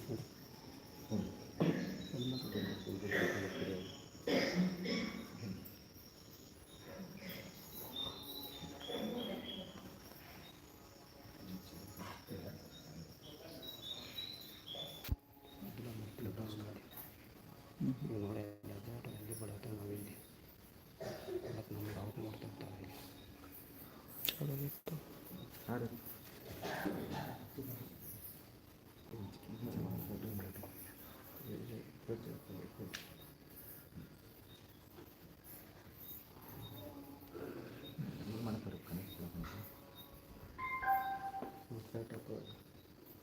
হুম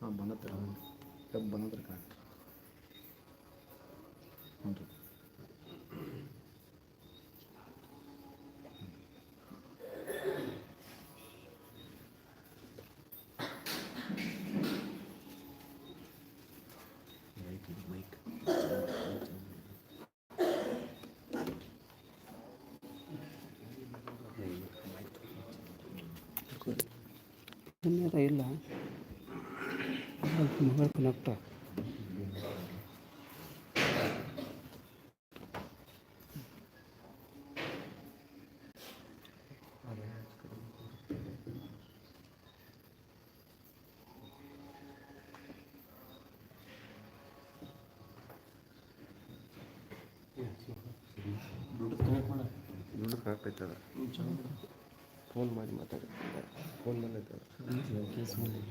ಹಾಂ ಬಂದತ್ರ ಕಬ್ಬು ಬಂದತ್ರ ಕಾಣ. ಹ್ಞೂ ರೀ. ಇಲ್ಲ. मोबाइल कनेक्टर ಫೋನ್ ಮಾಡಿ ಮಾತಾಡ್ತಾರೆ ಫೋನ್ ಮೇಲೆ ಕೇಸ್ ಮಾಡಿ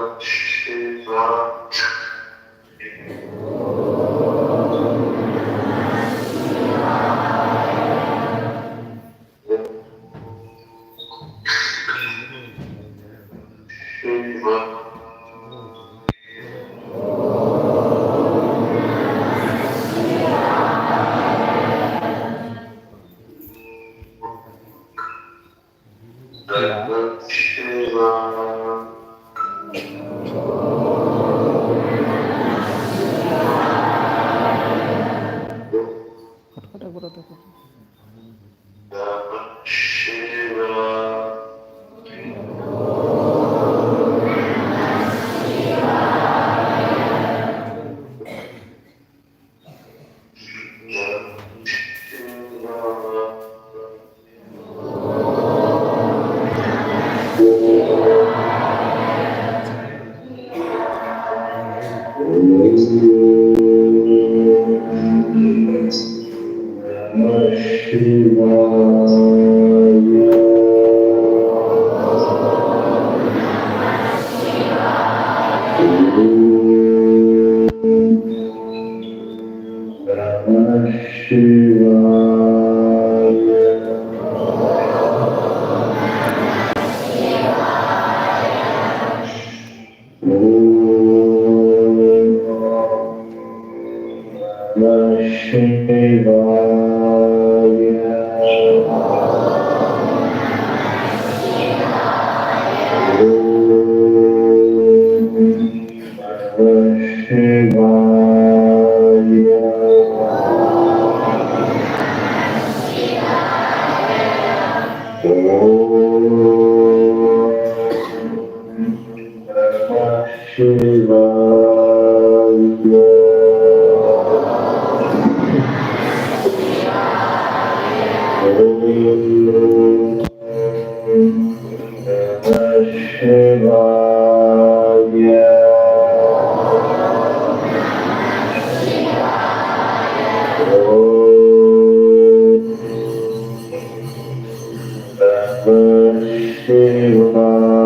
sonra, sonra Deva Shiva.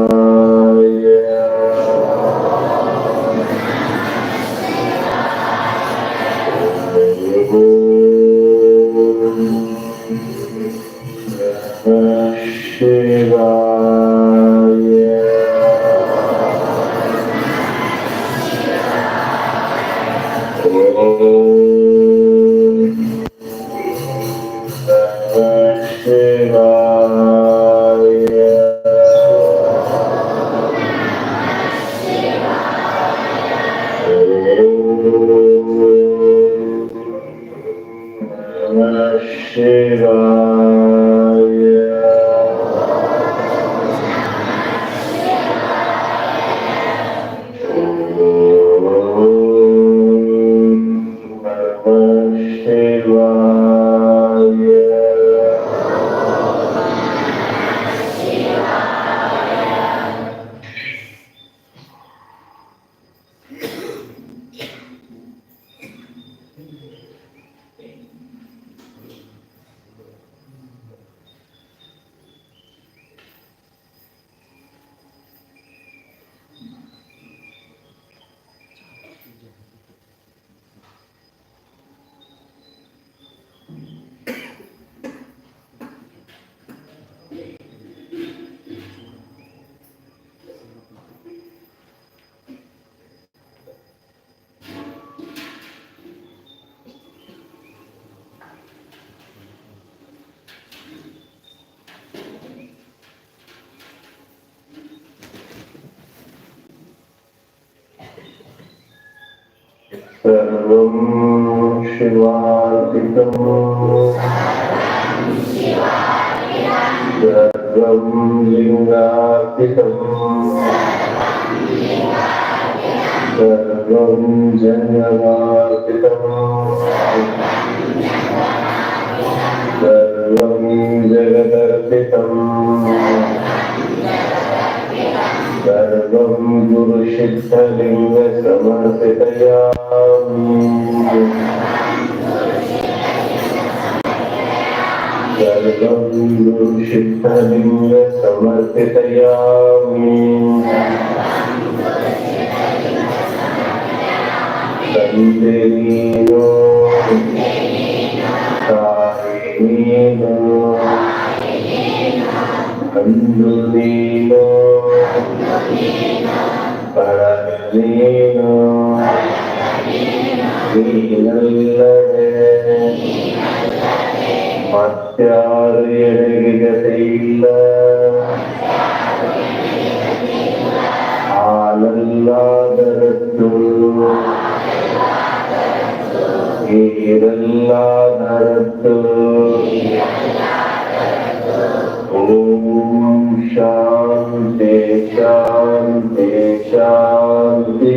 सर्वं शिवार्पितम् सर्वं लिङ्गार्पितम् सर्वं जन्मवार्पितम् सर्वं जगदर्पितम् சர்வம் குரு சித்தலிங்க சமர்ப்பிதையாமி சர்வம் குரு சித்தலிங்க சமர்ப்பிதையாமி சந்தேனோ சாயினோ அன்புதே ನೀರಲ್ಲಾದರದ್ದು ಓಂ ಶಾಂತಿ ಶಾಂತಿ ಶಾಂತಿ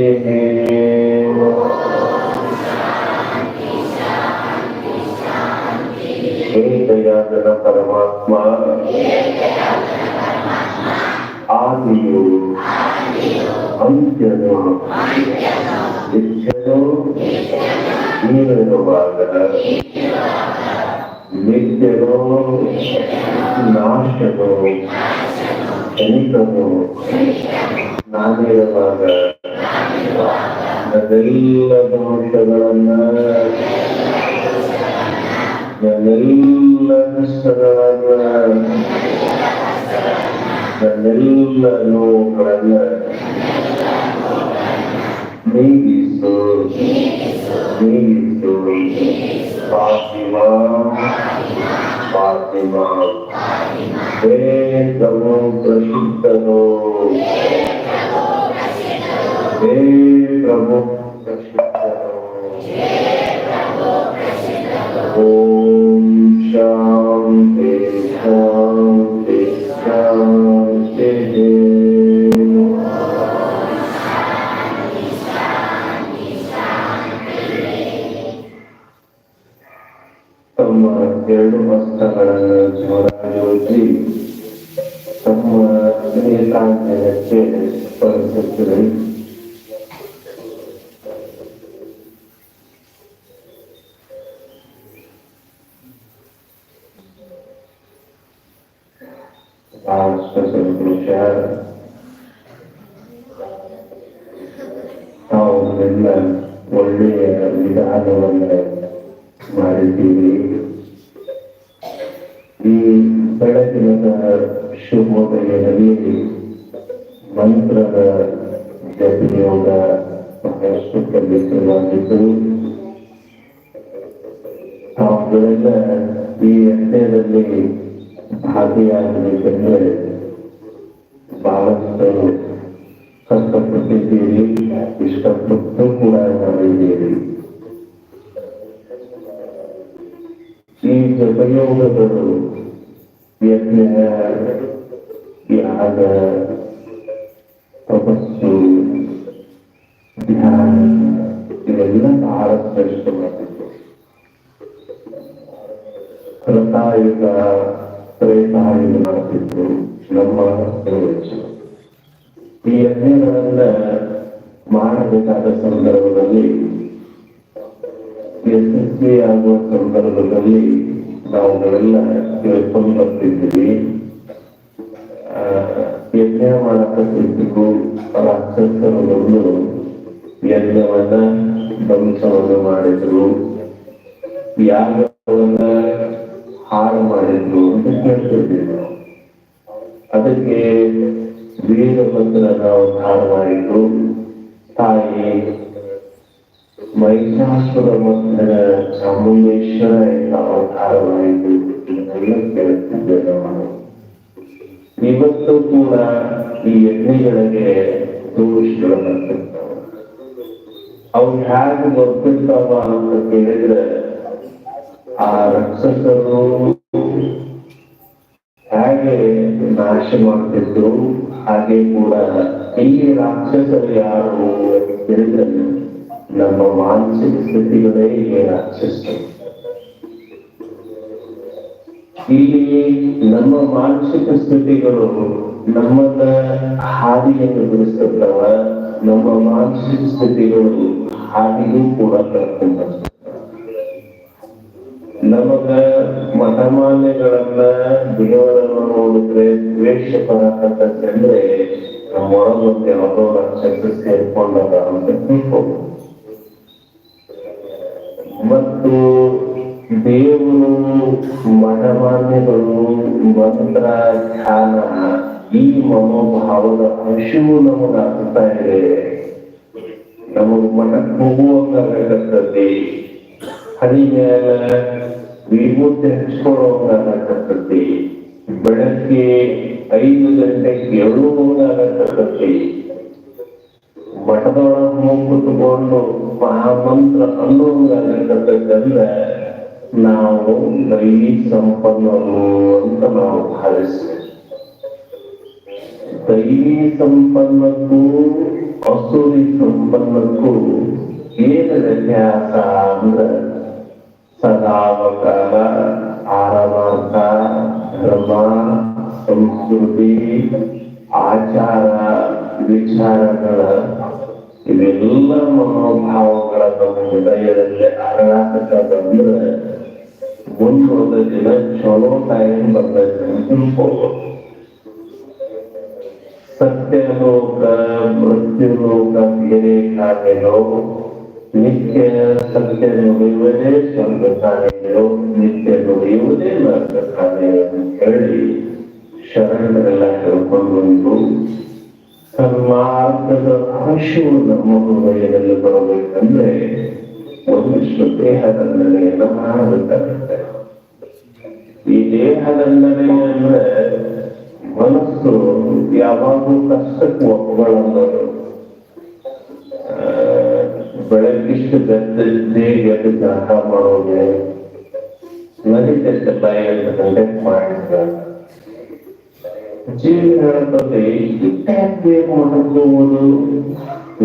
ಏಕಯಾತನ ಪರಮಾತ್ಮ ಆದಿಯು ಅಂತ್ಯನು ನಿತ್ಯನು ನೀವಿರುವಾಗ ನಿತ್ಯನು ನಾಶನು ಕ್ಷಣಿಕನು ನಾನಿರುವಾಗ ನನ್ನೆಲ್ಲ ದೋಷಗಳನ್ನ ನನ್ನೆಲ್ಲ ಕಷ್ಟಗಳನ್ನ ನನ್ನೆಲ್ಲ ನೋವುಗಳನ್ನ ನೀಗಿಸು ನೀಗಿಸು ಫಾತಿಮಾ ಫಾತಿಮಾ ಹೇ ಪ್ರಭು ಪ್ರಸಿದ್ಧನು ಹೇ ಪ್ರಭು ಪ್ರಸಿದ್ಧನು ಓಂ ಸಂತೋಷ ತಾವುಗಳೆಲ್ಲ ಒಳ್ಳೆಯ ವಿಧಾನವನ್ನು ಮಾಡಿದ್ದೀವಿ ಈ ಬೆಳಗಿನ ಶುಭೋದಯದಲ್ಲಿ ಮಂತ್ರದ deputy on the profession can be seen on YouTube. After we actively happy and we can hear it. Balance things. Constructive theory is constructive kura theory. ఈ ఉపయోగపడు వ్యక్తి ఈ ఆగ తపస్సు ಇವೆಲ್ಲ ಬಹಳ ಶ್ರೇಷ್ಠವಾಗಿತ್ತು ಕೃತಾಯುಗ ತ್ರೇತಾಯುಗ ಮಾಡ್ತಿತ್ತು ನಮ್ಮ ಪೂರ್ವಜರು ಈ ಯಜ್ಞಗಳನ್ನ ಮಾಡಬೇಕಾದ ಸಂದರ್ಭದಲ್ಲಿ ಯಶಸ್ವಿಯಾಗುವ ಸಂದರ್ಭದಲ್ಲಿ ನಾವುಗಳೆಲ್ಲ ತಿಳ್ಕೊಂಡು ಬರ್ತಿದ್ದೀವಿ ಯಜ್ಞ ಮಾಡತಕ್ಕಂತಿಗೂ ರಾಕ್ಷಸರು ಬಂದು ಯಜ್ಞವನ್ನ ಧ್ವಂಸವನ್ನು ಮಾಡಿದ್ರು, ಯಾಗವನ್ನ ಹಾಳು ಮಾಡಿದ್ರು ಅಂತ ಕೇಳ್ತಿದ್ವಿ ನಾವು ಅದಕ್ಕೆ ನಾವು ಹಾಳು ಮಾಡಿದ್ರು. ತಾಯಿ ಮಹಿಷಾಸುರ ಮಕ್ಕಳ ಚಾಮುಂಡೇಶ್ವರ ನಾವು ಹಾಳು ಮಾಡಿದ್ರು ಕೇಳುತ್ತಿದ್ದೇವೆ ನಾವು ಇವತ್ತು ಕೂಡ ಈ ಯಜ್ಞಗಳಿಗೆ ದೋಷಗಳು ಬರ್ತಿರ್ತಾವೆ ಅವು ಹೇಗೆ ಬರ್ತಿರ್ತಾವ ಅಂತ ಕೇಳಿದ್ರೆ ಆ ರಕ್ಷಕರು ಹೇಗೆ ನಾಶ ಮಾಡ್ತಿದ್ರು, ಹಾಗೆ ಕೂಡ ಈ ರಾಕ್ಷಸರು ಯಾರು ಕೇಳಿದ್ರೆ ನಮ್ಮ ಮಾನಸಿಕ ಸ್ಥಿತಿಗಳೇ ಈ ರಾಕ್ಷಸರು. ಇಲ್ಲಿ ನಮ್ಮ ಮಾನಸಿಕ ಸ್ಥಿತಿಗಳು ನಮ್ಮನ್ನ ಹಾದಿಯನ್ನು ಬಿಡಿಸ್ತಿರ್ತಾವ ನಮ್ಮ ಮಾನಸಿಕ ಸ್ಥಿತಿಗಳು ಹಾಗೆಯೂ ಕೂಡ ಕಳ್ಕೊಂಡ. ನಮಗ ಮತಮಾನ್ಯಗಳನ್ನ ದೇವರನ್ನ ನೋಡಿದ್ರೆ ದ್ವೇಷ ಪರಾಕಂತಂದ್ರೆ ನಮ್ಮ ಒಳಗೊಂದು ಯಾವುದೋ ರಾಕ್ಷಸ ಸೇರ್ಕೊಂಡದ ಅಂತ ತಿಳ್ಕೊಬೋದು ಮತ್ತು ದೇವರು ಮತಮಾನ್ಯಗಳು ಮಂತ್ರ ಧ್ಯಾನ ಈ ಮನೋಭಾವದ ಹಸಿವು ನಮಗೆ ಆಗ್ತಾ ಇದೆ. ನಮಗೆ ಮಠಕ್ಕೆ ಹೋಗುವಂಗಾಗತ್ತತಿ ಹಳಿ ಮೇಲೆ ವಿಭೂತಿ ಹಚ್ಕೊಳ್ಳೋಂಗಾಗತ್ತೈತಿ ಬೆಳಗ್ಗೆ ಐದು ಗಂಟೆಗೆ ಏಳುವುದಾಗತ್ತೈತಿ ಮಠದೊಳಗೆ ಹೋಗಿ ಕುತ್ಕೊಂಡು ಮಹಾಮಂತ್ರ ಅನ್ನೋಂಗಾಗತ್ತಂದ್ರೆ ನಾವು ನೈ ಸಂಪನ್ನರು ಅಂತ ನಾವು ಭಾವಿಸ್ತೇವೆ. ದೈವಿ ಸಂಪನ್ನಕ್ಕೂ ಅಸುರಿ ಸಂಪನ್ನಕ್ಕೂ ಏನು ವ್ಯತ್ಯಾಸ ಅಂದ್ರೆ ಸದಾವಕಾಲ ಆರಮಾರ್ಥ, ಧರ್ಮ, ಸಂಸ್ಕೃತಿ, ಆಚಾರ, ವಿಚಾರಗಳ ಇವೆಲ್ಲ ಮನೋಭಾವಗಳ ನಮ್ಮ ಹೃದಯದಲ್ಲಿ ಅರಳಾಕ ಬಂದ್ರೆ ಮುಂದೋದ ದಿನ ಚಲೋ ಟೈಮ್ ಬರ್ತೈತೆ ಅಂತ ತಿಳ್ಕೊಬೋದು. ಸತ್ಯಲೋಕ ಮೃತ್ಯುಲೋಕ ಬೇರೆ ಕಾರ್ಯಗಳು ನಿತ್ಯ ಸತ್ಯ ನುಡಿಯುವುದೇ ಸ್ವರ್ಗ ಕಾರ್ಯಗಳು ನಿತ್ಯ ನುಡಿಯುವುದೇ ನರ್ಕ ಅಂತ ಹೇಳಿ ಶರಣರೆಲ್ಲ ಹೇಳ್ಕೊಂಡು ಸನ್ಮಾರ್ಗದ ಅವಶ್ಯವು ನಮ್ಮ ಹೃದಯದಲ್ಲಿ ಬರಬೇಕಂದ್ರೆ ಒಂದಿಷ್ಟು ದೇಹದಂಡನೆಯನ್ನು ಮಾಡಬೇಕಾಗುತ್ತೆ ಈ ದೇಹದಂಡನೆ ಅಂದ್ರೆ ಮನಸ್ಸು ಯಾವಾಗೂ ಕಷ್ಟಕ್ಕೆ ಒಪ್ಕೊಳ್ಳೋದು ಆ, ಬೆಳಗ್ಗಿಷ್ಟು ಗದ್ದೆದ್ದೇ ಎದ್ದು ಜಳಕ ಮಾಡೋದು. ನಡೀತೈತೆ ಎಂಟು ಗಂಟೆಗೆ ಮಾಡಿದ್ರೆ. ಜೀವ ಹೇಳ್ತದೆ ಯಾಕೆ ಮಾಡ್ಕೋಬೋದು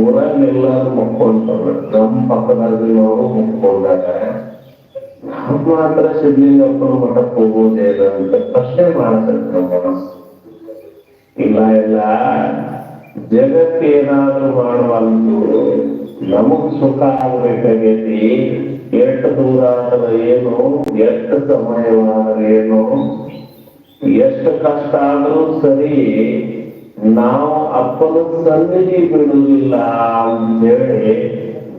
ಊರಾಗೆಲ್ಲ ಮಕ್ಕೊಂಡ್ರು. ನಮ್ಮ ಪಕ್ಕದಾಗಿನವರು ಮಕ್ಕೊಂಡಾಗ. ನಾವು ಮಾತ್ರ ಸಿದ್ಲಿಂಗಪ್ಪನ ಮಠಕ್ಕೆ ಹೋಗೋದೇ ಅಂತ ಪ್ರಶ್ನೆ ನಮ್ಮ ಮನಸ್ಸು. ಇಲ್ಲ ಇಲ್ಲ. ಜಗತ್ತೇನಾದ್ರೂ ಮಾಡುವಂತು ನಮಗ್ ಸುಖ ಆಗ್ಬೇಕಾಗೈತಿ. ಎಷ್ಟು ದೂರ ಆದ್ರೆ ಏನು, ಎಷ್ಟು ಸಮಯವಾದ್ರೆ ಏನು, ಎಷ್ಟು ಕಷ್ಟ ಆದ್ರೂ ಸರಿ ನಾವು ಅಪ್ಪನ ಸನ್ನಿಧಿ ಬಿಡುವುದಿಲ್ಲ ಅಂತೇಳಿ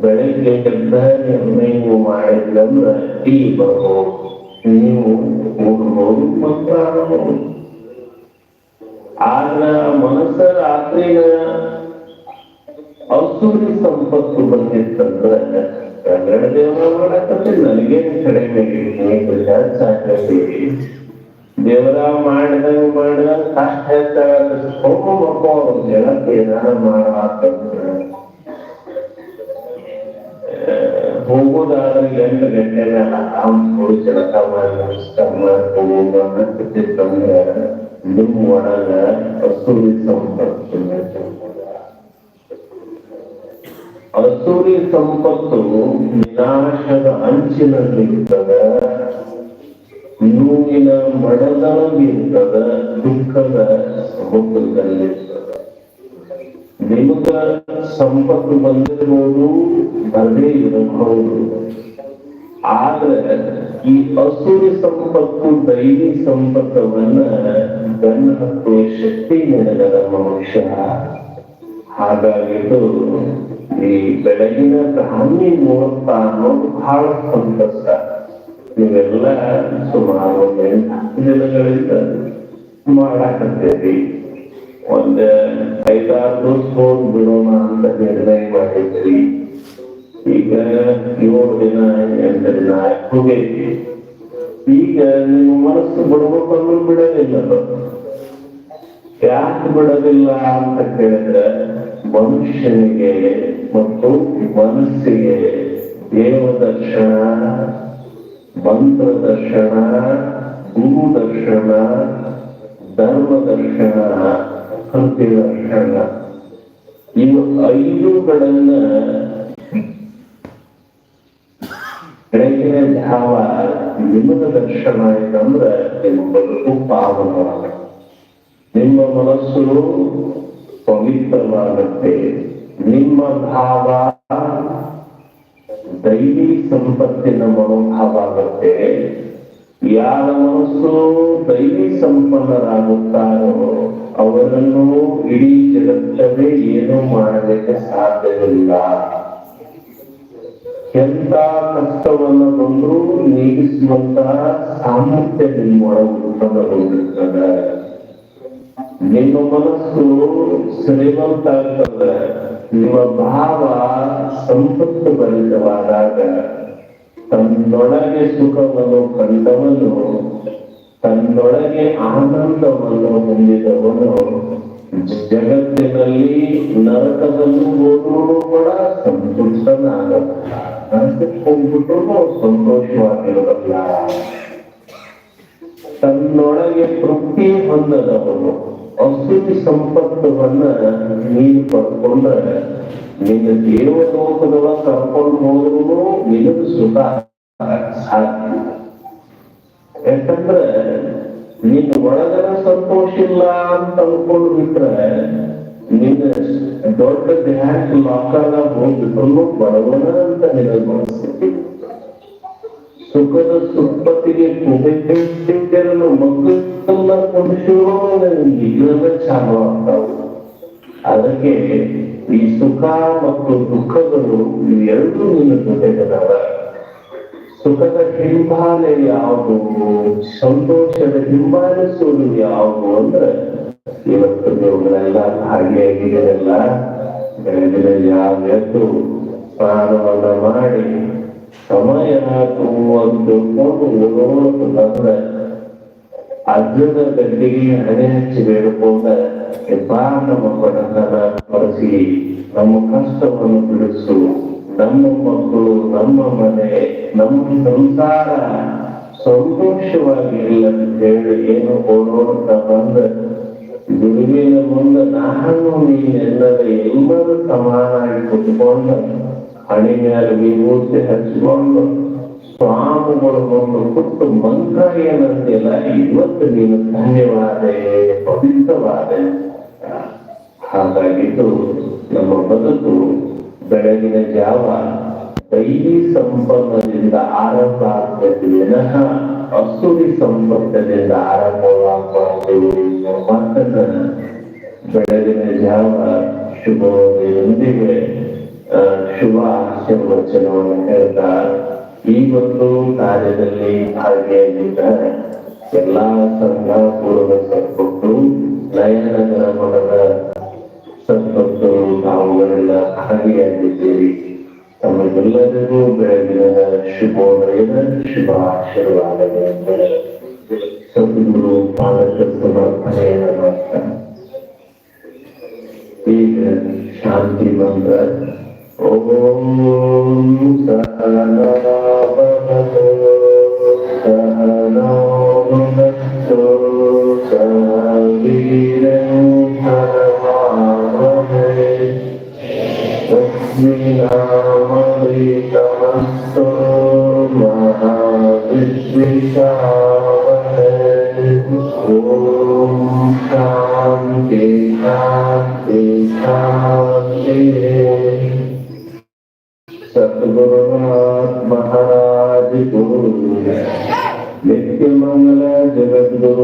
ಬೆಳಿಗ್ಗೆ ಎದ್ದ ನೀವು ಮಾಡಿದ್ರಂದ್ರ ಟೀ ಬರ್ಬೋದು. ನೀವು ಮಂತ್ರ ಆಡ್ಬೋದು ಆದ್ರ ಮನಸ್ಸ ರಾತ್ರಿನ ಅಸುರಿ ಸಂಪತ್ತು ಬಂದಿತ್ತಂದ್ರೆ ಕನ್ನಡ ದೇವರ ಮಾಡಕತ್ತೆ ನನಗೇನು ಕಡಿಮೆ ಹೆಚ್ಚಾಗೈತಿ ದೇವರ ಮಾಡಿದಂಗ ಮಾಡಿದಂಗ ಕಷ್ಟ ಹೋಗೋ ಮಕ್ಕಳು ಜಗತ್ತು ಏನಾರ ಮಾಡಾಕಂದ್ರೆ ಹೋಗೋದಾದ್ರೆ ಎಂಟು ಗಂಟೆ ಮೇಲೆ ಹೋಗಿ ಜಳಕ ಮಾಡಿ, ನಮಸ್ಕಾರ ಮಾಡ್ಕೊಂಡು ನಿಮ್ಮ ಒಳಗ ಅಸುರಿ ಸಂಪತ್ತು ಅಸುರಿ ಸಂಪತ್ತು ವಿನಾಶದ ಅಂಚಿನಲ್ಲಿರ್ತದ ನೋವಿನ ಮಡದೊಳಗಿರ್ತದ, ದುಃಖದ ಸಮುದ್ರದಲ್ಲಿರ್ತದ ನಿಮಗ ಸಂಪತ್ತು ಬಂದಿರಬಹುದು ಬರದೇ ಇರಬಹುದು. ಆದ್ರೆ ಈ ಅಸುರಿ ಸಂಪತ್ತು, ದೈವಿ ಸಂಪತ್ತವನ್ನ ಬೆನ್ನ ಹತ್ತುವ ಶಕ್ತಿ ನಡೆದ ಮನುಷ್ಯ. ಹಾಗಾಗಿದ್ದು ಈ ಬೆಳಗಿನ ಬ್ರಾಹ್ಮಿ ಮುಹೂರ್ತ ಅನ್ನೋದು ಬಹಳ ಸಂತಸ ನೀವೆಲ್ಲ ಸುಮಾರು ಒಂದು ಎಂಟು ದಿನಗಳಿಂದ ಮಾಡಾಕತ್ತೇರಿ. ಒಂದ್ ಐದಾರು ದಿವಸ ಬಿಡೋಣ ಅಂತ ನಿರ್ಣಯ ಮಾಡಿದ್ರಿ ಈಗ ಏಳು ದಿನ ಎಂಟು ದಿನ ಹೋಗೈತಿ ಈಗ ನಿಮ್ಮ ಮನಸ್ಸು ಬಿಡ್ಬೇಕು ಬಿಡೋದಿಲ್ಲ. ಯಾಕೆ ಬಿಡೋದಿಲ್ಲ ಅಂತ ಕೇಳಿದ್ರೆ ಮನುಷ್ಯನಿಗೆ ಮತ್ತು ಮನಸ್ಸಿಗೆ ದೇವ ದರ್ಶನ ಮಂತ್ರ ದರ್ಶನ ಗುರು ದರ್ಶನ ಧರ್ಮ ದರ್ಶನ ಹಂತಿ ದರ್ಶನ ಇವು ಐದುಗಳನ್ನ ಬೆಳಗಿನ ಜಾವ ನಿಮಗೆ ದರ್ಶನ ಇದಂದ್ರೆ ನಿಮ್ಮ ಬದುಕು ಪಾವನವಾಗುತ್ತೆ ನಿಮ್ಮ ಮನಸ್ಸು ಪವಿತ್ರವಾಗುತ್ತೆ. ನಿಮ್ಮ ಭಾವ ದೈವಿ ಸಂಪತ್ತಿನ ಮನೋಭಾವ ಆಗುತ್ತೆ ಯಾರ ಮನಸ್ಸು ದೈವಿ ಸಂಪನ್ನರಾಗುತ್ತಾರೋ ಅವರನ್ನು ಇಡೀ ಜಗತ್ತವೇ ಏನು ಮಾಡಲಿಕ್ಕೆ ಸಾಧ್ಯವಿಲ್ಲ. ಎಂತ ಕಷ್ಟವನ್ನು ಬಂದರೂ ನೀಗಿಸುವಂತಹ ಸಾಮರ್ಥ್ಯ ನಿಮ್ಮೊಳಗೆ ಉತ್ಪನ್ನಗೊಂಡಿರ್ತದೆ. ನಿಮ್ಮ ಮನಸ್ಸು ಶ್ರೀಮಂತ ಆಗ್ತದೆ. ನಿಮ್ಮ ಭಾವ ಸಂಪತ್ತು ಭರಿತವಾದಾಗ ತನ್ನೊಳಗೆ ಸುಖವನ್ನು ಕಂಡವನು, ತನ್ನೊಳಗೆ ಆನಂದವನ್ನು ಹೊಂದಿದವನು ಜಗತ್ತಿನಲ್ಲಿ ನರಕದಲ್ಲೂ ಹೋದರೂ ಕೂಡ ಸಂತುಷ್ಟನಾಗಲ್ಲ ಹೋಗ್ಬಿಟ್ರು ಸಂತೋಷವಾಗಿರೋದಲ್ಲ ತನ್ನೊಳಗೆ ತೃಪ್ತಿ ಹೊಂದದವನು ಅಸುರಿ ಸಂಪತ್ತವನ್ನ ನೀನು ಪಡ್ಕೊಂಡ್ರೆ, ನಿನ್ನ ದೇವಲೋಕದೊಳ ಕರ್ಕೊಂಡು ಹೋದ್ರು ನಿನಗೆ ಸುಖ ಸಾಧ್ಯ ಯಾಕಂದ್ರೆ ನಿನ್ನ ಒಳಗನ ಸಂತೋಷ ಇಲ್ಲ ಅಂತ ಅನ್ಕೊಂಡು ಬಿಟ್ರೆ ನಿನ್ನ ದೊಡ್ಡ ಬ್ಯಾಂಕ್ ಲಾಕರ್ನ ಹೋಗ್ಬಿಟ್ರು ಬಡವನ ಅಂತ ನಿನಗೆ ಮನಸ್ಸಿಗೆ ಸುಖದ ಸುಪ್ಪತ್ತಿಗೆ ಕುಡಿತಿದ್ದರನ್ನು ಮಕ್ಕಳನ್ನ ಕುಡಿಸಿರೋ ನಿಗ್ರಹ ಚಾಲು ಆಗ್ತಾವು ಅದಕ್ಕೆ ಈ ಸುಖ ಮತ್ತು ದುಃಖಗಳು ಇವೆರಡೂ ನಿನ್ನ ಜೊತೆಗದಾವ ಸುಖದ ಹಿಂಬಾಲೆ ಯಾವುದು ಸಂತೋಷದ ಹಿಂಬಾಲಿಸುವುದು ಯಾವುದು ಅಂದ್ರೆ ಇವತ್ತು ಹಾಗೆ ಭಾಗಿಯಾಗಿದ್ದೀರಲ್ಲ ಬೆಳಗಿನ ಯಾವ ಎದ್ದು ಸ್ನಾನವನ್ನ ಮಾಡಿ ಸಮಯ ಒಂದು ಓಡೋದು ಬಂದ್ರೆ ಅರ್ಜುನ ಗಡ್ಡಿಗೆ ಹಣೆ ಹಚ್ಚಿ ಬೇಡಿಕೊಂಡ ನಮ್ಮ ಬಡತನ ಬಳಸಿ ನಮ್ಮ ಕಷ್ಟವನ್ನು ಬಿಡಿಸು ನಮ್ಮ ಮಕ್ಕಳು, ನಮ್ಮ ಮನೆ, ನಮ್ಮ ಸಂಸಾರ ಇಲ್ಲ ಅಂತ ಹೇಳಿ ಏನು ಓಡೋಡ್ತ ಬಂದ ಗುರುವಿನ ಮುಂದೆ ನಾನು ನೀನೆಲ್ಲರ ಎಲ್ಲರೂ ಸಮಾನಾಗಿ ಕುತ್ಕೊಂಡು ಹಣಿ ಮೇಲೆ ವಿಭೂತಿ ಹಚ್ಚಿಕೊಂಡು ಸ್ವಾಮಿಗಳು ಒಂದು ಕೊಟ್ಟು ಮಂತ್ರ ಏನಂತಿಲ್ಲ, ಇವತ್ತು ನೀನು ಧನ್ಯವಾದ, ಪವಿತ್ರವಾದ. ಹಾಗಾಗಿದ್ದು ನಮ್ಮ ಬದುಕು ಬೆಳಗಿನ ಜಾವ ದೈವಿ ಸಂಪನ್ನದಿಂದ ಆರಂಭ ಆಗ್ತದೆ. ವಿನಃ ಅಸುರಿ ಸಂಪರ್ಕದಿಂದ ಆರಂಭವಾಗಬಾರದು ಎನ್ನುವ ಮಾತನ್ನ ಬೆಳಗಿನ ಜಾವ ಶುಭವೊಂದಿಗೆ ಶುಭ ಆಶೀರ್ವಚನವನ್ನು ಹೇಳ್ತಾ, ಈ ಒಂದು ಕಾರ್ಯದಲ್ಲಿ ಭಾಗಿಯಾಗಿದ್ದಾರೆ. ಎಲ್ಲಾ ಸಂಘ ಪೂರ್ವ ಸತ್ಪಟ್ಟು ನಯನಗರ ಮಠದ ನಾವುಗಳೆಲ್ಲ ತಾವುಗಳೆಲ್ಲ ಭಾಗಿಯಾಗಿದ್ದೀರಿ. ತಮಗೆಲ್ಲರಿಗೂ ಬೆಳಗಿನ ಶುಭೋದಯದ ಶುಭ ಆಶೀರ್ವಾದಗಳನ್ನು ಸದ್ಗುರು ಪಾದಕ ಸಮರ್ಪಣೆಯನ್ನು ಮಾಡ್ತಾ ಈಗ ಶಾಂತಿ ಮಂತ್ರ ಓಂ ಸಹನಾವವತು ಸಹನೋ ಭುನಕ್ತು ಸಹ ವೀರ್ಯಂ सतगुरुनाथ महाराज गुरु नित्य मंगल जगत गुरु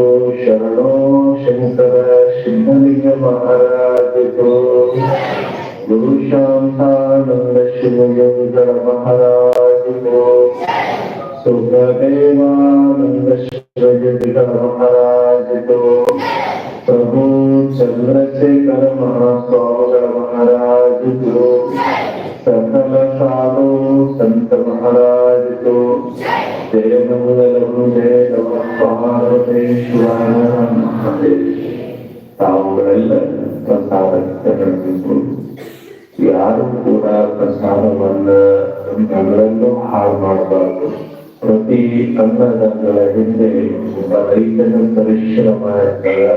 ಸಕಲೇವಾನಂದಶ್ವರ್ಯರಾಜಿತು ಪ್ರಭು ಚಂದ್ರಶೇಖರ ಮಹಾಸ್ವಾಮಿಗಳ ಮಹಾರಾಜಿತು ಸಕಲ ಸಾಧು ಸಂತ ಮಹಾರಾಜಿತು ಜಯ ಮಂಗಲವು ಜಯ ನಮ ಪಾರ್ವತೇಶ್ವರ ತಾವುಗಳೆಲ್ಲ ಪ್ರಸಾದಗಳನ್ನು ಯಾರು ಕೂಡ ಪ್ರಸಾದವನ್ನ ನಮ್ಮೆಲ್ಲರನ್ನು ಹಾಳು ಮಾಡಬಾರ್ದು. ಪ್ರತಿ ಅನ್ನದಾನಗಳ ಹಿಂದೆ ಒಬ್ಬ ರೈತನ ಪರಿಶ್ರಮ ಇರ್ತದೆ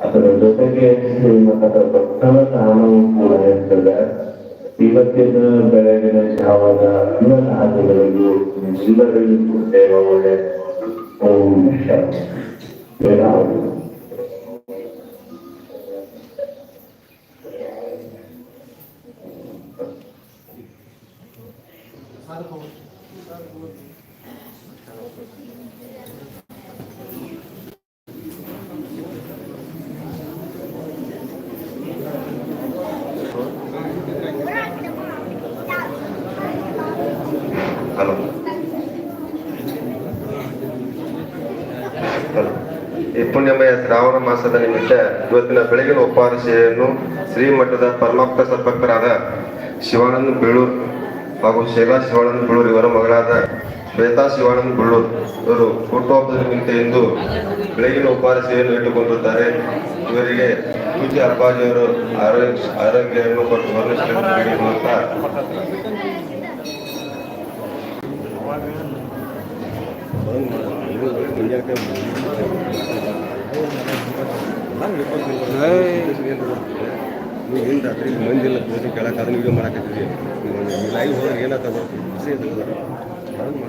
ಅದರ ಜೊತೆಗೆ ಶ್ರೀಮಠದ ಭಕ್ತನ ದಾನವೂ ಕೂಡ ಇರ್ತದೆ. ಇವತ್ತಿನ ಬೆಳಗಿನ ಜಾವದ ಅನ್ನದಾನಗಳಿಗೂ ಎಲ್ಲರಿಗೂ ದೇವ ಒಳ್ಳೆ ಓಂ ಶಾಂತಿ ಹಲೋ. ಈ ಪುಣ್ಯಮಯ ಶ್ರಾವಣ ಮಾಸದ ನಿಮಿತ್ತ ಇವತ್ತಿನ ಬೆಳಗಿನ ಉಪಹಾರ ಸೇವೆಯನ್ನು ಶ್ರೀಮಠದ ಪರಮಾಪ್ತ ಸರ್ಪಕರಾದ ಶಿವಾನಂದ ಬೀಳೂರ್ ಹಾಗೂ ಶೈಲಾ ಶಿವಾನಂದ ಬೀಳೂರ್ ಇವರ ಮಗಳಾದ ಶ್ವೇತಾ ಶಿವಾನಂದ ಬೀಳೂರ್ ಇವರು ಹುಟ್ಟುಹಬ್ಬದ ನಿಮಿತ್ತ ಎಂದು ಬೆಳಗಿನ ಉಪಹಾರ ಸೇವೆಯನ್ನು ಇವರಿಗೆ ಪೂಜೆ ಅಪ್ಪಾಜಿಯವರು ಆರೋಗ್ಯ ಆರೋಗ್ಯವನ್ನು ಕೊಟ್ಟು ಮೂಲಕ ನೀವು ಏನು ರಾತ್ರಿ ಮಂದಿಲ್ಲ ಕೂತು ಕೆಳಕ್ಕೆ ಅದನ್ನ ವಿಡಿಯೋ ಮಾಡಕತ್ತಿದ್ವಿ ಲೈವ್ ಹೋದ್ರೆ ಏನಾಗ್ತದೆ ಖುಷಿ ಇರ್ತದೆ ಹಂಗೆ